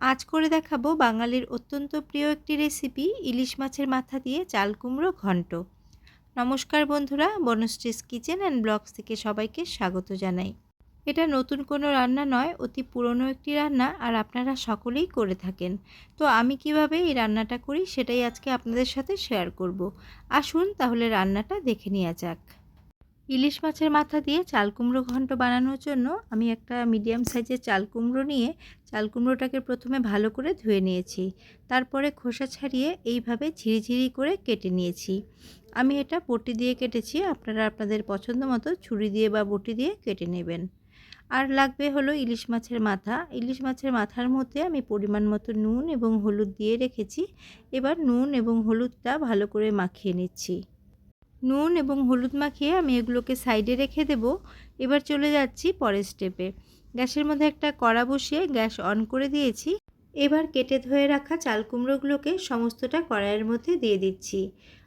আজ করে দেখাবো বাঙালির অত্যন্ত প্রিয় একটি রেসিপি ইলিশ মাছের মাথা দিয়ে চাল কুমড়ো ঘন্ট। নমস্কার বন্ধুরা, বনশ্রীস কিচেন অ্যান্ড ব্লগস থেকে সবাইকে স্বাগত জানাই। এটা নতুন কোনো রান্না নয়, অতি পুরনো একটি রান্না আর আপনারা সকলেই করে থাকেন। তো আমি কীভাবে এই রান্নাটা করি সেটাই আজকে আপনাদের সাথে শেয়ার করব। আসুন তাহলে রান্নাটা দেখে নেওয়া যাক। ইলিশ মাছের মাথা দিয়ে চাল কুমড়ো ঘন্ট বানানোর জন্য আমি একটা মিডিয়াম সাইজের চাল কুমড়ো নিয়ে চাল কুমড়োটাকে প্রথমে ভালো করে ধুয়ে নিয়েছি। তারপরে খোসা ছাড়িয়ে এইভাবে ঝিরিঝিরি করে কেটে নিয়েছি। আমি এটা বটি দিয়ে কেটেছি, আপনারা আপনাদের পছন্দ মতো ছুরি দিয়ে বা বটি দিয়ে কেটে নেবেন। আর লাগবে হলো ইলিশ মাছের মাথা। ইলিশ মাছের মাথার মধ্যে আমি পরিমাণ মতো নুন এবং হলুদ দিয়ে রেখেছি। এবার নুন এবং হলুদটা ভালো করে মাখিয়ে নিচ্ছি। নুন এবং হলুদ মাখিয়ে আমি এগুলোকে সাইডে রেখে দেব। এবার চলে যাচ্ছি পরের স্টেপে গ্যাসের মধ্যে একটা কড়া বসিয়ে গ্যাস অন করে দিয়েছি। এবার কেটে ধুয়ে রাখা চাল কুমড়োগুলোকে সমস্তটা কড়াইয়ের মধ্যে দিয়ে দিচ্ছি।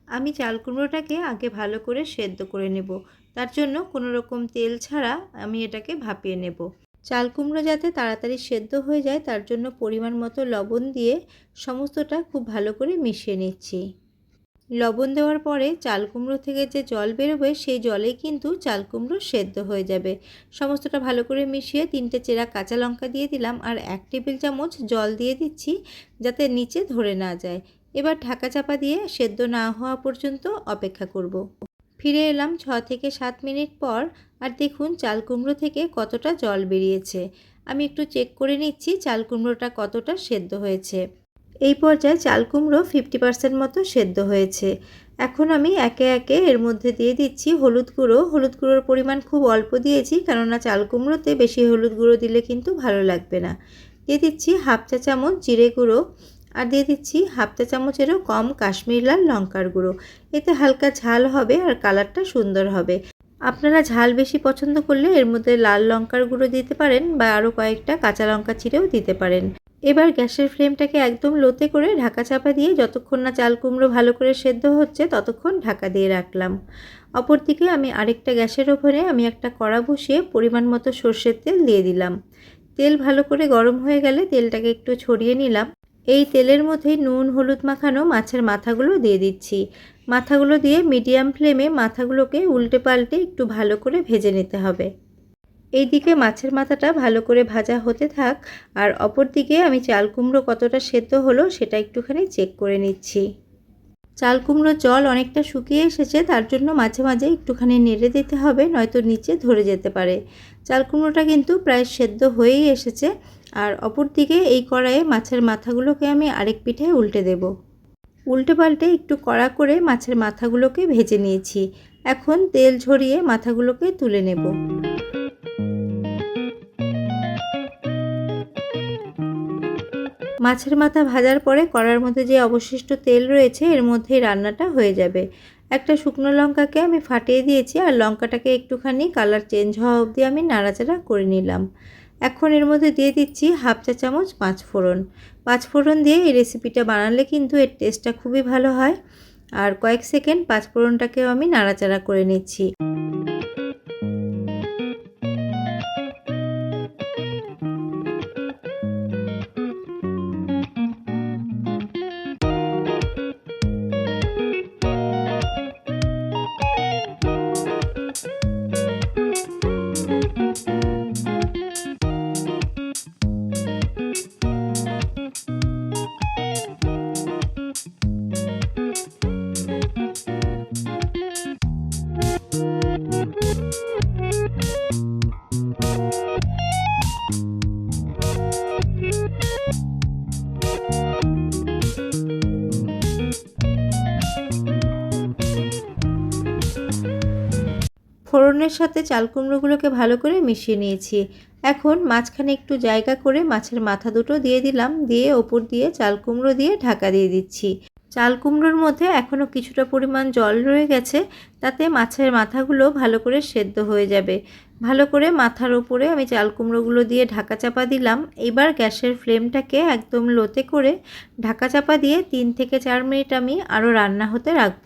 আমি চাল কুমড়োটাকে আগে ভালো করে সেদ্ধ করে নেব। তার জন্য কোনো রকম তেল ছাড়া আমি এটাকে ভাপিয়ে নেব। চাল কুমড়ো যাতে তাড়াতাড়ি সেদ্ধ হয়ে যায়, তার জন্য পরিমাণ মতো লবণ দিয়ে সমস্তটা খুব ভালো করে মিশিয়ে নিচ্ছি। লবণ দেওয়ার পরে চাল কুমড়ো থেকে যে জল বেরোবে, সেই জলে কিন্তু চাল কুমড়ো সেদ্ধ হয়ে যাবে। সমস্তটা ভালো করে মিশিয়ে তিনটে চেরা কাঁচা লঙ্কা দিয়ে দিলাম আর এক টেবিল চামচ জল দিয়ে দিচ্ছি যাতে নিচে ধরে না যায়। এবার ঢাকা চাপা দিয়ে সেদ্ধ না হওয়া পর্যন্ত অপেক্ষা করব। ফিরে এলাম ছ থেকে সাত মিনিট পর আর দেখুন চাল কুমড়ো থেকে কতটা জল বেরিয়েছে। আমি একটু চেক করে নিচ্ছি চাল কুমড়োটা কতটা সেদ্ধ হয়েছে। এই পর্যায়ে চাল কুমড়ো ফিফটি পার্সেন্ট মতো সেদ্ধ হয়েছে। এখন আমি একে একে এর মধ্যে দিয়ে দিচ্ছি হলুদ গুঁড়ো। হলুদ গুঁড়োর পরিমাণ খুব অল্প দিয়েছি, কেননা চাল কুমড়োতে বেশি হলুদ গুঁড়ো দিলে কিন্তু ভালো লাগবে না। দিয়ে দিচ্ছি হাফ চা চামচ জিরে গুঁড়ো আর দিয়ে দিচ্ছি হাফ চা চামচেরও কম কাশ্মীর লাল লঙ্কার গুঁড়ো। এতে হালকা ঝাল হবে আর কালারটা সুন্দর হবে। আপনারা ঝাল বেশি পছন্দ করলে এর মধ্যে লাল লঙ্কার গুঁড়ো দিতে পারেন বা আরও কয়েকটা কাঁচা লঙ্কা ছিঁড়েও দিতে পারেন। এবার গ্যাসের ফ্লেমটাকে একদম লোতে করে ঢাকা চাপা দিয়ে যতক্ষণ না চাল কুমড়ো ভালো করে সেদ্ধ হচ্ছে ততক্ষণ ঢাকা দিয়ে রাখলাম। অপরদিকে আমি আরেকটা গ্যাসের ওপরে আমি একটা কড়া বসিয়ে পরিমাণ মতো সর্ষের তেল দিয়ে দিলাম। তেল ভালো করে গরম হয়ে গেলে তেলটাকে একটু ছড়িয়ে নিলাম। এই তেলের মধ্যেই নুন, হলুদ মাখানো মাছের মাথাগুলো দিয়ে দিচ্ছি। মাথাগুলো দিয়ে মিডিয়াম ফ্লেমে মাথাগুলোকে উল্টে পাল্টে একটু ভালো করে ভেজে নিতে হবে। এই দিকে মাছের মাথাটা ভালো করে ভাজা হতে থাক, আর অপর দিকে আমি চাল কুমড়ো কতটা সেদ্ধ হলো সেটা একটুখানি চেক করে নিচ্ছি। চাল কুমড়োর জল অনেকটা শুকিয়ে এসেছে, তার জন্য মাঝে মাঝে একটুখানি নেড়ে দিতে হবে, নয়তো নিচে ধরে যেতে পারে। চাল কুমড়োটা কিন্তু প্রায় সেদ্ধ হয়েই এসেছে, আর অপর দিকে এই কড়াইয়ে মাছের মাথাগুলোকে আমি আরেক পিঠে উল্টে দেব। উল্টে পাল্টে একটু কড়া করে মাছের মাথাগুলোকে ভেজে নিয়েছি। এখন তেল ঝরিয়ে মাথাগুলোকে তুলে নেব। মাছের মাথা ভাজার পরে কড়ার মধ্যে যে অবশিষ্ট তেল রয়েছে, এর মধ্যেই রান্নাটা হয়ে যাবে। একটা শুকনো লঙ্কাকে আমি ফাটিয়ে দিয়েছি আর লঙ্কাটাকে একটুখানি কালার চেঞ্জ হওয়া অবধি আমি নাড়াচাড়া করে নিলাম। এখন এর মধ্যে দিয়ে দিচ্ছি হাফ চা চামচ পাঁচ ফোড়ন। পাঁচ ফোড়ন দিয়ে এই রেসিপিটা বানালে কিন্তু এর টেস্টটা খুবই ভালো হয়। আর কয়েক সেকেন্ড পাঁচ ফোড়নটাকেও আমি নাড়াচাড়া করে নিচ্ছি। ফোড়নের সাথে চাল কুমড়োগুলোকে ভালো করে মিশিয়ে নিয়েছি। এখন মাঝখানে একটু জায়গা করে মাছের মাথা দুটো দিয়ে দিলাম, দিয়ে ওপর দিয়ে চাল কুমড়ো দিয়ে ঢাকা দিয়ে দিচ্ছি। চাল কুমড়োর মধ্যে এখনও কিছুটা পরিমাণ জল রয়ে গেছে, তাতে মাছের মাথাগুলো ভালো করে সেদ্ধ হয়ে যাবে। ভালো করে মাথার ওপরে আমি চাল কুমড়োগুলো দিয়ে ঢাকা চাপা দিলাম। এবার গ্যাসের ফ্লেমটাকে একদম লোতে করে ঢাকা চাপা দিয়ে তিন থেকে চার মিনিট আমি আরও রান্না হতে রাখব।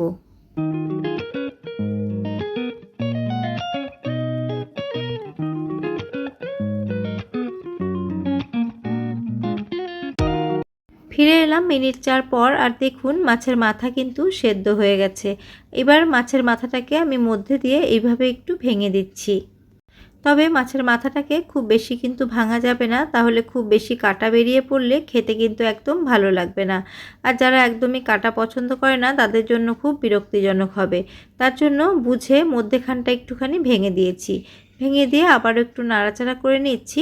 ফিরে এলাম মিনিট চার পর আর দেখুন মাছের মাথা কিন্তু সেদ্ধ হয়ে গেছে। এবার মাছের মাথাটাকে আমি মধ্যে দিয়ে এইভাবে একটু ভেঙে দিচ্ছি। তবে মাছের মাথাটাকে খুব বেশি কিন্তু ভাঙা যাবে না, তাহলে খুব বেশি কাটা বেরিয়ে পড়লে খেতে কিন্তু একদম ভালো লাগবে না। আর যারা একদমই কাটা পছন্দ করে না, তাদের জন্য খুব বিরক্তিজনক হবে। তার জন্য বুঝে মধ্যেখানটা একটুখানি ভেঙে দিয়েছি। ভেঙে দিয়ে আবার একটু নাড়াচাড়া করে নিচ্ছি।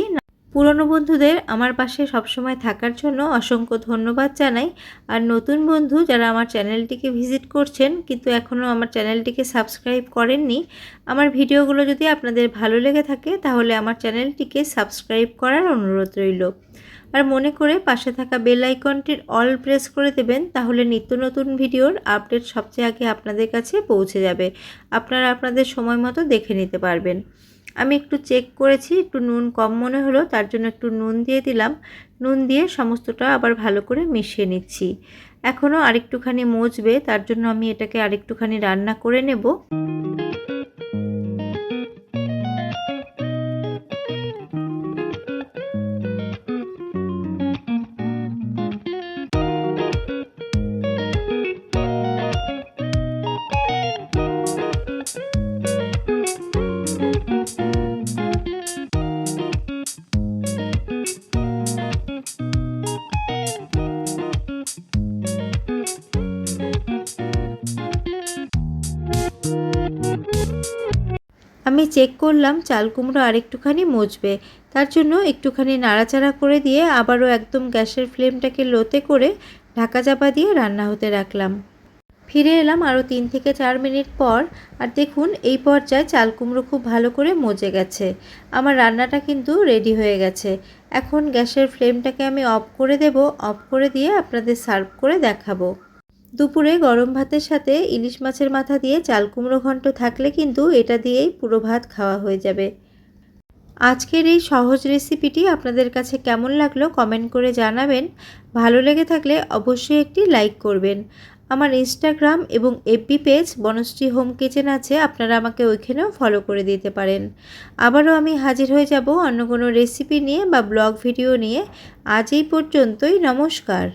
পুরনো বন্ধুদের আমার পাশে সবসময় থাকার জন্য অসংখ্য ধন্যবাদ জানাই। আর নতুন বন্ধু যারা আমার চ্যানেলটিকে ভিজিট করছেন কিন্তু এখনও আমার চ্যানেলটিকে সাবস্ক্রাইব করেননি, আমার ভিডিওগুলো যদি আপনাদের ভালো লেগে থাকে তাহলে আমার চ্যানেলটিকে সাবস্ক্রাইব করার অনুরোধ রইল। আর মনে করে পাশে থাকা বেল আইকনটির অল প্রেস করে দেবেন তাহলে নিত্য নতুন ভিডিওর আপডেট সবচেয়ে আগে আপনাদের কাছে পৌঁছে যাবে। আপনারা আপনাদের সময় মতো দেখে নিতে পারবেন। আমি একটু চেক করেছি, একটু নুন কম মনে হলো, তার জন্য একটু নুন দিয়ে দিলাম। নুন দিয়ে সমস্তটা আবার ভালো করে মিশিয়ে নিচ্ছি। এখনও আরেকটুখানি মজবে তার জন্য আমি এটাকে আরেকটুখানি রান্না করে নেব। আমি চেক করলাম, চাল কুমড়ো আরেকটুখানি মজবে। তার জন্য একটুখানি নাড়াচাড়া করে দিয়ে আবারও একদম গ্যাসের ফ্লেমটাকে লোতে করে ঢাকা চাপা দিয়ে রান্না হতে রাখলাম। ফিরে এলাম আরও তিন থেকে চার মিনিট পর, আর দেখুন এই পর্যায়ে চাল কুমড়ো খুব ভালো করে মজে গেছে। আমার রান্নাটা কিন্তু রেডি হয়ে গেছে। এখন গ্যাসের ফ্লেমটাকে আমি অফ করে দেব, অফ করে দিয়ে আপনাদের সার্ভ করে দেখাবো। দুপুরে গরম ভাতের সাথে ইলিশ মাছের মাথা দিয়ে চাল কুমড়ো ঘন্ট থাকলে কিন্তু এটা দিয়েই পুরো ভাত খাওয়া হয়ে যাবে। আজকের এই সহজ রেসিপিটি আপনাদের কাছে কেমন লাগল কমেন্ট করে জানাবেন। ভালো লেগে থাকলে অবশ্যই একটি লাইক করবেন। আমার ইনস্টাগ্রাম এবং FB page Banashree home kitchen আছে, আপনারা আমাকে ওইখানেও ফলো করে দিতে পারেন। আবারও আমি হাজির হয়ে যাব অন্য কোনো রেসিপি নিয়ে বা ব্লগ ভিডিও নিয়ে। আজ এই পর্যন্তই, নমস্কার।